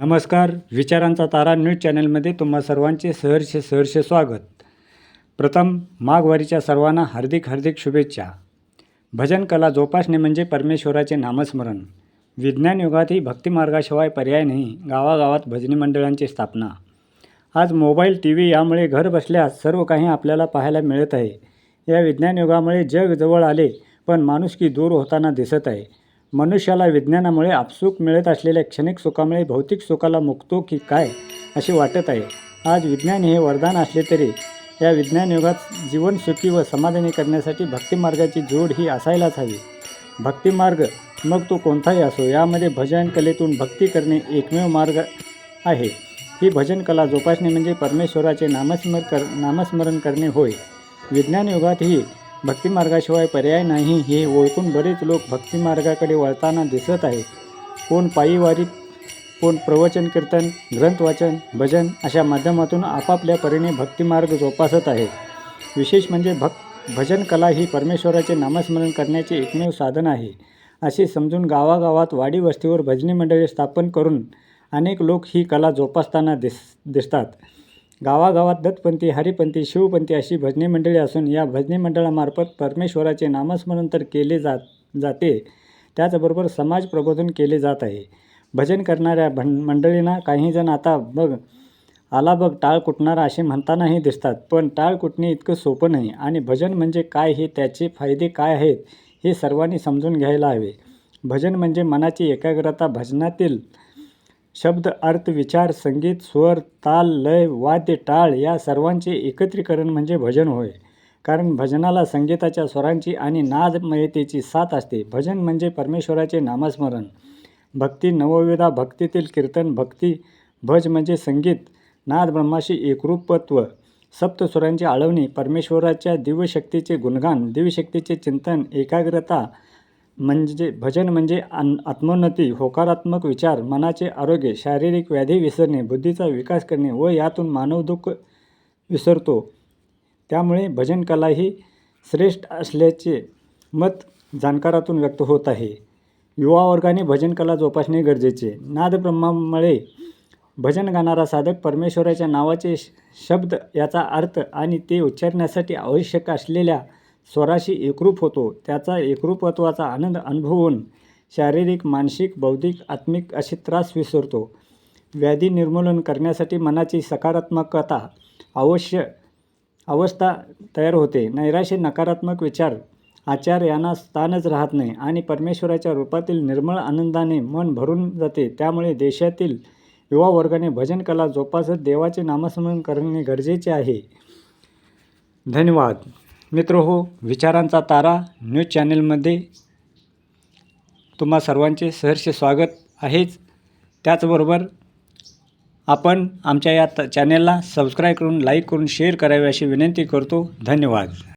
नमस्कार विचारांचा तारा न्यूज चॅनलमध्ये तुम्हा सर्वांचे सहर्ष सहर्ष स्वागत. प्रथम माघवारीच्या सर्वांना हार्दिक हार्दिक शुभेच्छा. भजन कला जोपासणे म्हणजे परमेश्वराचे नामस्मरण. विज्ञान युगातही भक्तिमार्गाशिवाय पर्याय नाही गावागावात भजनी मंडळांची स्थापना. आज मोबाईल टी व्ही यामुळे घर बसल्यास सर्व काही आपल्याला पाहायला मिळत आहे. या विज्ञान युगामुळे जग जवळ आले पण माणुसकी दूर होताना दिसत आहे. मनुष्याला विज्ञानामुळे आपसूक मिळत असलेल्या क्षणिक सुखामुळे भौतिक सुखाला मुकतो की काय असे वाटत आहे. आज विज्ञान हे वरदान असले तरी या विज्ञान युगात जीवन सुखी व समाधानी करण्यासाठी भक्तिमार्गाची जोड ही असायलाच हवी. भक्तिमार्ग मग तो कोणताही असो यामध्ये भजन कलेतून भक्ती करणे एकमेव मार्ग आहे. ही भजन कला जोपासणे म्हणजे परमेश्वराचे नामस्मर कर नामस्मरण करणे होय. विज्ञान युगातही भक्तिमार्गाशिवाय पर्याय नाही हे ओळखून बरेच लोक भक्तिमार्गाकडे वळताना दिसत आहेत. कोण पायीवारी कोण प्रवचन कीर्तन ग्रंथवाचन भजन अशा माध्यमातून आपापल्या परीने भक्तिमार्ग जोपासत आहे विशेष म्हणजे भक् भजन कला ही परमेश्वराचे नामस्मरण करण्याचे एकमेव साधन आहे. असे समजून गावागावात वाडी वस्तीवर भजनी मंडळे स्थापन करून अनेक लोक ही कला जोपासताना दिस दिसतात. गावागावात दत्तपंथी हरिपंथी शिवपंथी अशी भजनी मंडळी असून या भजनी मंडळामार्फत परमेश्वराचे नामस्मरण तर केले जात जाते. त्याचबरोबर समाज प्रबोधन केले जात आहे. भजन करणाऱ्या भं मंडळींना काहीजण आता बघ आला बघ टाळ कुटणारा असे म्हणतानाही दिसतात. पण टाळ कुटणे इतकं सोपं नाही. आणि भजन म्हणजे काय हे त्याचे फायदे काय आहेत हे सर्वांनी समजून घ्यायला हवे. भजन म्हणजे मनाची एकाग्रता भजनातील शब्द अर्थ विचार संगीत स्वर ताल लय वाद्य टाळ या सर्वांचे एकत्रीकरण म्हणजे भजन होय. कारण भजनाला संगीताच्या स्वरांची आणि नादमयतेची साथ असते. भजन म्हणजे परमेश्वराचे नामस्मरण. भक्ती नवविधा भक्तीतील कीर्तन भक्ती भज म्हणजे संगीत. नाद ब्रह्माशी एकरूपत्व. सप्तस्वरांची आळवणी परमेश्वराच्या दिव्यशक्तीचे गुणगान दिव्यशक्तीचे चिंतन एकाग्रता म्हणजे भजन म्हणजे आन आत्मोन्नती होकारात्मक विचार मनाचे आरोग्य शारीरिक व्याधी विसरणे बुद्धीचा विकास करणे व यातून मानव दुःख विसरतो. त्यामुळे भजन कला ही श्रेष्ठ असल्याचे मत जाणकारातून व्यक्त होत आहे. युवा वर्गाने भजन कला जोपासणे गरजेचे. नादब्रह्मामुळे भजन गाणारा साधक परमेश्वराच्या नावाचे शब्द याचा अर्थ आणि ते उच्चारण्यासाठी आवश्यक असलेल्या स्वराशी एकरूप होतो. त्याचा एकरूपत्वाचा आनंद अनुभवून शारीरिक मानसिक बौद्धिक आत्मिक असे त्रास विसरतो. व्याधी निर्मूलन करण्यासाठी मनाची सकारात्मकता अवश्य अवस्था तयार होते. नैराश्य नकारात्मक विचार आचार यांना स्थानच राहत नाही आणि परमेश्वराच्या रूपातील निर्मळ आनंदाने मन भरून जाते. त्यामुळे देशातील युवा वर्गाने भजन कला जोपासत देवाचे नामस्मरण करणे गरजेचे आहे. धन्यवाद. मित्र हो विचारांचा तारा न्यूज चॅनलमध्ये तुम्हा सर्वांचे सहर्ष स्वागत आहेच. त्याचबरोबर आपण आमच्या या त चॅनेलला सबस्क्राईब करून लाईक करून शेअर करावे अशी विनंती करतो. धन्यवाद.